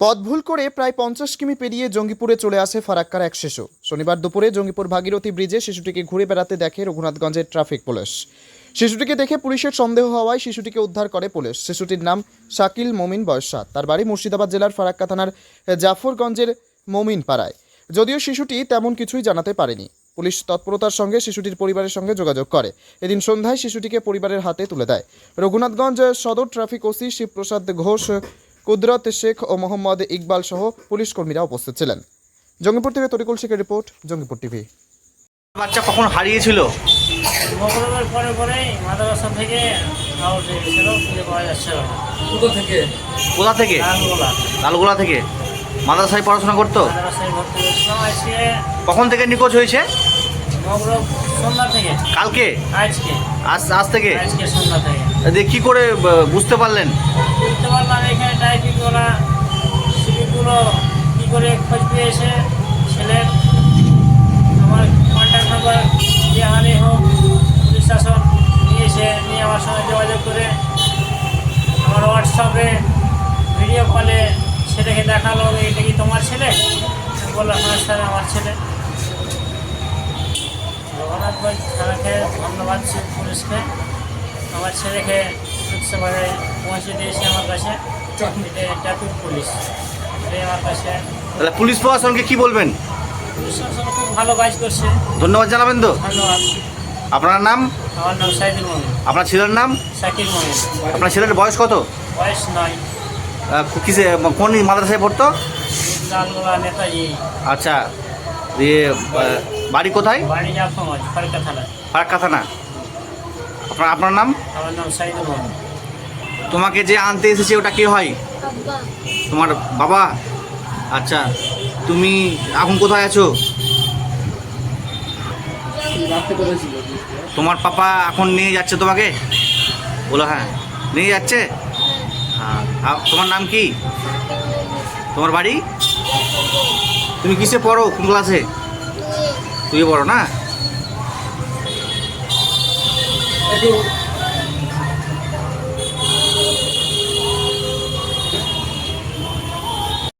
পথ ভুল করে প্রায় পঞ্চাশ কিমি পেরিয়ে জঙ্গিপুরে চলে আসে ফারাক্কার এক শিশু। শনিবার দুপুরে জঙ্গিপুর ভাগীরথী ব্রিজে শিশুটিকে ঘুরে বেড়াতে দেখে রঘুনাথগঞ্জের ট্রাফিক পুলিশ। শিশুটিকে দেখে পুলিশের সন্দেহ হওয়ায় শিশুটিকে উদ্ধার করে পুলিশ। শিশুটির নাম শাকিল মমিন, বয়স তার বাড়ি মুর্শিদাবাদ জেলার ফারাক্কা থানার জাফরগঞ্জের মমিন পাড়ায় যদিও শিশুটি তেমন কিছুই জানাতে পারেনি। পুলিশ তৎপরতার সঙ্গে শিশুটির পরিবারের সঙ্গে যোগাযোগ করে। এদিন সন্ধ্যায় শিশুটিকে পরিবারের হাতে তুলে দেয়। রঘুনাথগঞ্জ সদর ট্রাফিক ওসি শিবপ্রসাদ ঘোষ কুদরত শেখ ও মোহাম্মদ ইকবাল সহ পুলিশ কর্মীরা উপস্থিত ছিলেন। জঙ্গিপুর থেকে তরিকুল শেখের রিপোর্ট জঙ্গিপুর টিভি। বাচ্চা কখন হারিয়েছিল? মকরমের পরে পরেই মাদ্রাসা থেকে কোথা থেকে? কোথা থেকে? লালগোলা। লালগোলা থেকে? মাদ্রাসায় পড়াশোনা করতো? কখন থেকে নিখোঁজ হয়েছে? কালকে? আজ আজ থেকে? আজকে থেকে। কি করে বুঝতে পারলেন? বুঝতে পারলাম এখানে ট্রাফিকওয়ালা সিভিকগুলো কী করে খোঁজ পেয়েছে ছেলের। আমার কন্ট্যাক্ট নাম্বার যে হানি হোক পুলিশ শাসন নিয়েছে, নিয়ে আমার সঙ্গে যোগাযোগ করে আমার হোয়াটসঅ্যাপে ভিডিও কলে ছেলেকে দেখাল এটা কি তোমার ছেলে? বললাম হ্যাঁ স্যার, আমার ছেলে। রঘুনাথগঞ্জ থানাকে ধন্যবাদ শিব পুলিশকে। আমার ছেলেকে সেবারে পৌঁছে দিয়েছে আমার কাছে। Traffic police. এটাই আমার কাছে। তাহলে পুলিশ প্রশাসনকে কি বলবেন? পুলিশ খুব ভালো কাজ করছে। ধন্যবাদ জানাবেন তো। ধন্যবাদ আপনার নাম? আমার নাম সাইদুল মমিন আপনার ছেলের নাম? মমিন আপনার ছেলের বয়স কত? বয়স নয়। কিসে কোন মাদ্রাসায় পড়তো? নেতাজি। আচ্ছা দিয়ে বাড়ি কোথায়? বাড়ি জাফরগঞ্জ ফারকা থানা ফারাক্কা থানা। আপনার আপনার নাম? আমার নাম সাইদুল মমিন তোমাকে যে আনতে এসেছে ওটা কে হয়? তোমার বাবা? আচ্ছা তুমি এখন কোথায় আছো? তোমার পাপা এখন নিয়ে যাচ্ছে তোমাকে? বলো হ্যাঁ। নিয়ে যাচ্ছে? হ্যাঁ। তোমার নাম কি? তোমার বাড়ি? তুমি কিসে পড়ো? কোন ক্লাসে? তুই পড়ো না?